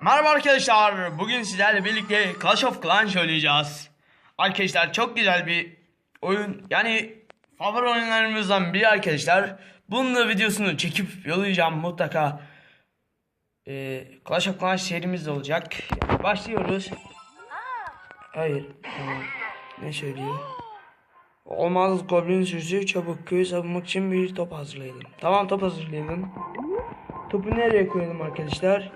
Merhaba arkadaşlar. Bugün sizlerle birlikte Clash of Clans oynayacağız. Arkadaşlar çok güzel bir oyun. Yani favori oyunlarımızdan biri arkadaşlar. Bunun da videosunu çekip yollayacağım mutlaka. Ee, Clash of Clans serimiz olacak. Başlıyoruz. Hayır. Tamam. Ne söylüyor? Olmaz goblin sürüsü çabuk köyü savunmak için bir top hazırlayalım. Tamam top hazırlayalım. Topu nereye koyalım arkadaşlar?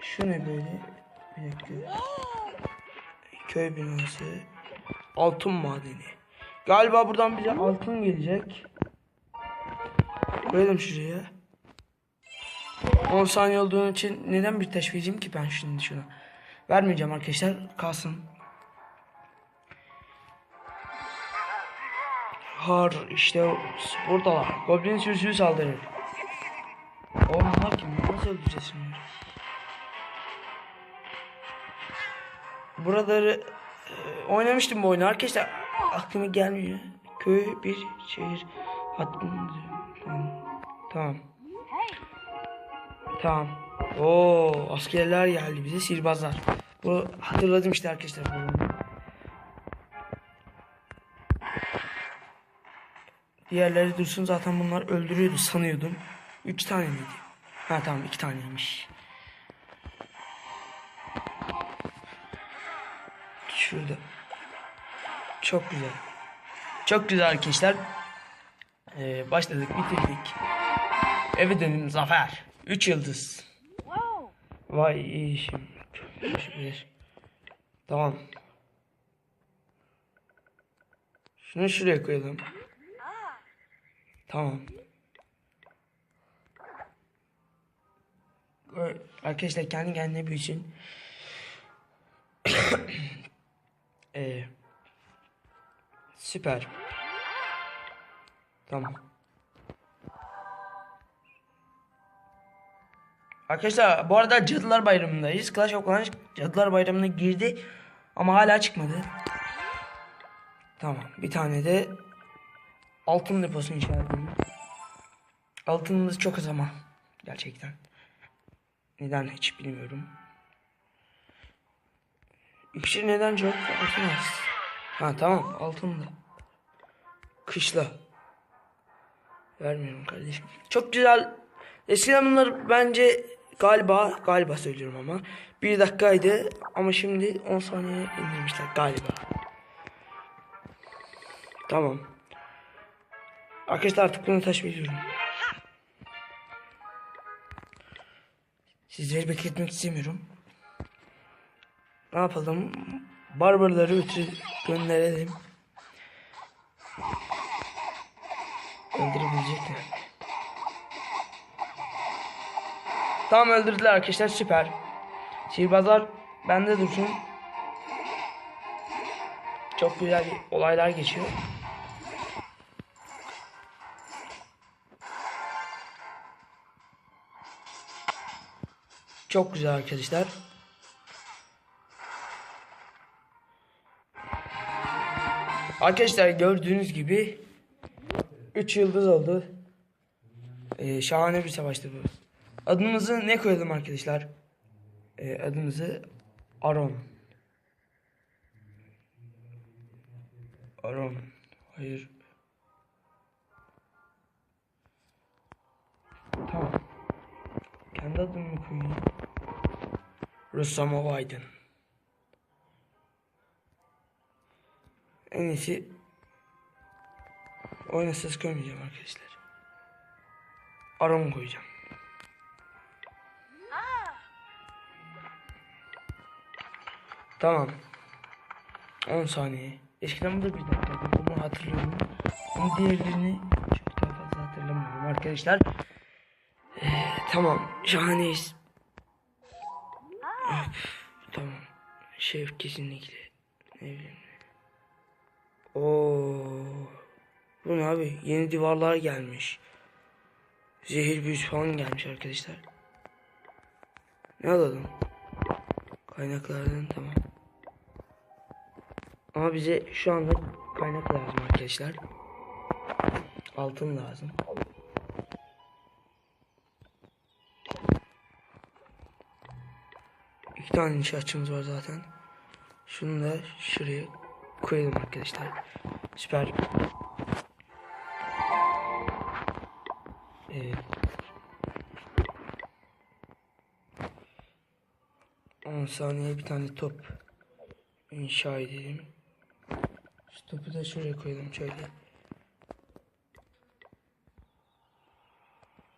Şu ne böyle? Bir dakika. Köy binası. Altın madeni. Galiba buradan bize altın gelecek. Koyalım şuraya. 10 saniye olduğu için neden bir taş vereyim ki ben şimdi şuna? Vermeyeceğim arkadaşlar. Kalsın. Har işte buradalar. Goblin sürüsü saldırır. Oğlum bunlar kim? Nasıl öldüreceğiz? Buraları e, oynamıştım bu oyunu arkadaşlar. Aklıma gelmiyor. Köy bir şehir. Tamam. Tamam. Tamam. Oo askerler geldi bize sihirbazlar. Bu hatırladım işte arkadaşlar bu oyunu. Diğerleri dursun zaten bunlar öldürüyordu sanıyordum. Üç tane miydi? Ha tamam iki taneymiş. Şurada. Çok güzel. Çok güzel arkadaşlar. Ee, başladık bitirdik. Eve dönün zafer. 3 yıldız. Vay iyi şimdi. Bir. Tamam. Şunu şuraya koyalım. Tamam. Arkadaşlar kendi kendine büyüsün. Ee, süper. Tamam. Arkadaşlar bu arada Cadılar Bayramı'ndayız. Clash of Clans Cadılar Bayramı'na girdi ama hala çıkmadı. Tamam. Bir tane de altın deposu inşa edelim. Altınımız çok az ama gerçekten. Neden hiç bilmiyorum. İksir neden çok? Altın az. Ha tamam altın da. Kışla. Vermiyorum kardeşim. Çok güzel. Eskiden bunlar bence galiba galiba söylüyorum ama bir dakikaydı ama şimdi 10 saniye indirmişler galiba. Tamam. Arkadaşlar artık bunu veriyorum. Sizleri bekletmek istemiyorum. Ne yapalım? Barbarları ötürü gönderelim. Öldürebilecekler. Tamam öldürdüler arkadaşlar süper. Sihirbazlar bende dursun. Çok güzel olaylar geçiyor. Çok güzel arkadaşlar. Arkadaşlar gördüğünüz gibi 3 yıldız oldu. Ee, şahane bir savaştı bu. Adımızı ne koyalım arkadaşlar? Ee, adımızı Aron. Aron. Hayır. Tamam. Kendi adımı koyayım. Rosamo Aydın. En iyisi oyuna ses koymayacağım arkadaşlar. Aron koyacağım. Tamam. 10 saniye. Eskiden bu da bir dakika. Bunu hatırlıyorum. Ama diğerlerini çok daha fazla hatırlamıyorum arkadaşlar. Ee, tamam. Şahaneyiz. Of, tamam. Şef kesinlikle. Ne bileyim. Oo. Bu ne abi? Yeni divarlar gelmiş. Zehir büyüsü falan gelmiş arkadaşlar. Ne alalım? Kaynaklardan tamam. Ama bize şu anda kaynak lazım arkadaşlar. Altın lazım. İki tane inşaatçımız var zaten. Şunu da şuraya koyalım arkadaşlar. Süper. Evet. 10 saniye bir tane top inşa edelim. Şu topu da şuraya koyalım şöyle.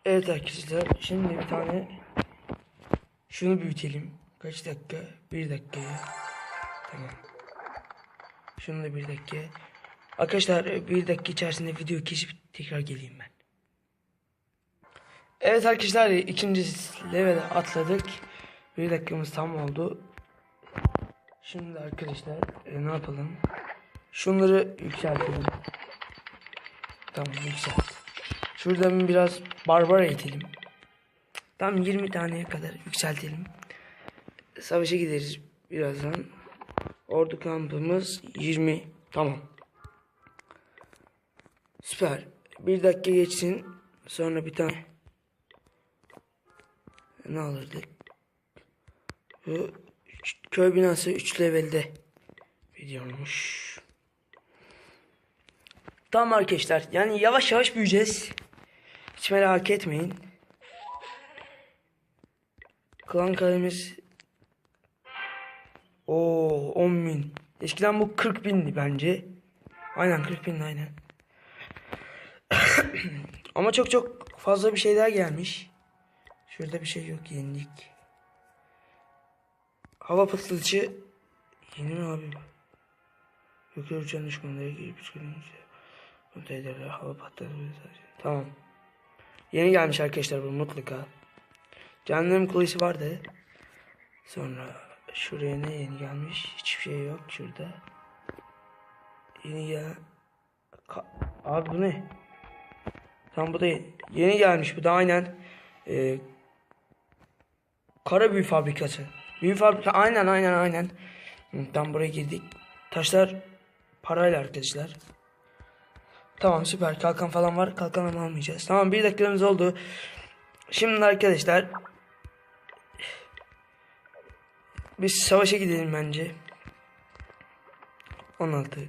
Evet arkadaşlar şimdi bir tane şunu büyütelim. Kaç dakika? Bir dakikaya. Tamam. Şunu da bir dakika. Arkadaşlar bir dakika içerisinde video kesip tekrar geleyim ben. Evet arkadaşlar ikinci level'e atladık. Bir dakikamız tam oldu. Şimdi arkadaşlar e, ne yapalım? Şunları yükseltelim. Tamam yükselt. Şuradan biraz barbara eğitelim. Tam 20 taneye kadar yükseltelim. Savaşa gideriz birazdan. Ordu kampımız 20. Tamam. Süper. Bir dakika geçsin. Sonra bir tane ne alırdık? Bu köy binası 3 levelde videoymuş. Tamam arkadaşlar. Yani yavaş yavaş büyüyeceğiz. Hiç merak etmeyin. Klan kalemiz Oo 10 bin. Eskiden bu 40 bindi bence. Aynen 40 bin aynen. Ama çok çok fazla bir şeyler gelmiş. Şurada bir şey yok yenilik. Hava patlatıcı yeni mi abi bu? Yukarı uçan düşmanlara girip psikolojisi konteynerler hava patlatıcı Tamam. Yeni gelmiş arkadaşlar bu mutlaka. Canlarım kulesi vardı. Sonra şuraya ne yeni gelmiş? Hiçbir şey yok şurada. Yeni gel. Ka- Abi bu ne? Tam bu da yeni, gelmiş bu da aynen. Ee, kara büyü fabrikası. Büyü fabrika aynen aynen aynen. Tam buraya girdik. Taşlar parayla arkadaşlar. Tamam süper kalkan falan var. Kalkan ama almayacağız. Tamam bir dakikamız oldu. Şimdi arkadaşlar biz savaşa gidelim bence. 16.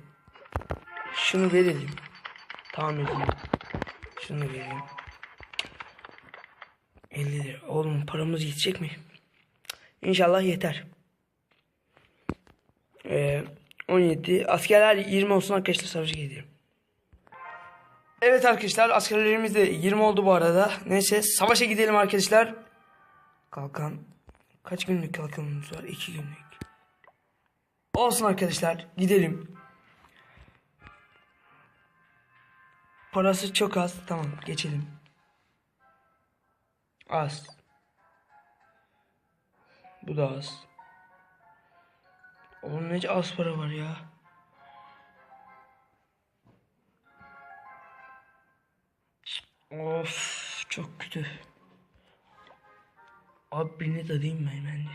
Şunu verelim. Tamam edelim. Şunu vereyim. 50 lira. Oğlum paramız yetecek mi? İnşallah yeter. Ee, 17. Askerler 20 olsun arkadaşlar savaşa gidelim. Evet arkadaşlar askerlerimiz de 20 oldu bu arada. Neyse savaşa gidelim arkadaşlar. Kalkan. Kaç günlük kalkanımız var? 2 günlük. Olsun arkadaşlar gidelim. Parası çok az. Tamam geçelim. Az. Bu da az. Oğlum ne az para var ya. Of çok kötü. Abi birini değil mi bence?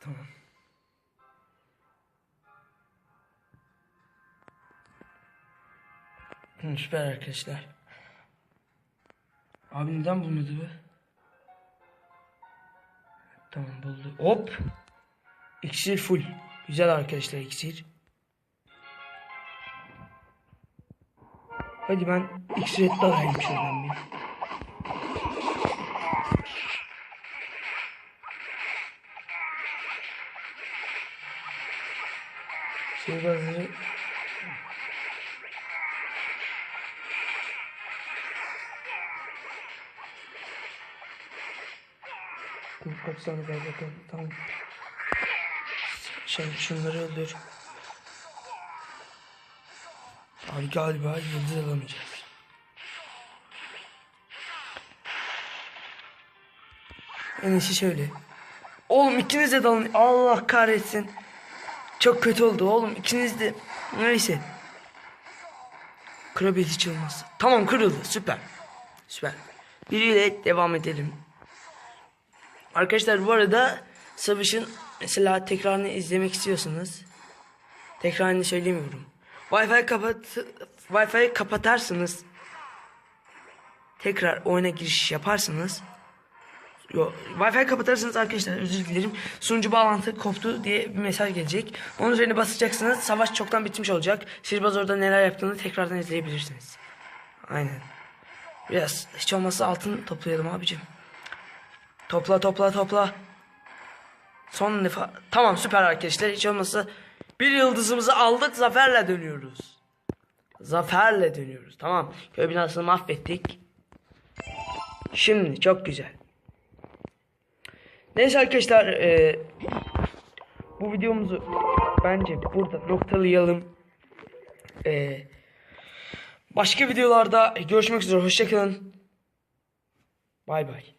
Tamam. Süper arkadaşlar. Abi neden bulmadı bu? Tamam buldu. Hop. İksir full. Güzel arkadaşlar iksir. Hadi ben iksir et alayım şuradan bir. Sihirbazları Dur kaç tane var bakalım. Tamam. Şey şunları öldür. Abi galiba yıldız alamayacağız. En iyisi şöyle. Oğlum ikiniz de dalın. Allah kahretsin. Çok kötü oldu oğlum ikiniz de. Neyse. Krabiyet hiç olmaz. Tamam kırıldı süper. Süper. Biriyle devam edelim. Arkadaşlar bu arada savaşın mesela tekrarını izlemek istiyorsanız tekrarını söylemiyorum. Wi-Fi kapat Wi-Fi kapatarsınız. Tekrar oyuna giriş yaparsınız. Yo, Wi-Fi kapatarsınız arkadaşlar özür dilerim. Sunucu bağlantı koptu diye bir mesaj gelecek. Onun üzerine basacaksınız. Savaş çoktan bitmiş olacak. Sihirbaz orada neler yaptığını tekrardan izleyebilirsiniz. Aynen. Biraz hiç olmazsa altın toplayalım abicim. Topla topla topla. Son defa. Tamam süper arkadaşlar. Hiç olmazsa bir yıldızımızı aldık. Zaferle dönüyoruz. Zaferle dönüyoruz. Tamam. Köy binasını mahvettik. Şimdi çok güzel. Neyse arkadaşlar. e, bu videomuzu bence burada noktalayalım. E, başka videolarda görüşmek üzere. Hoşçakalın. Bay bay.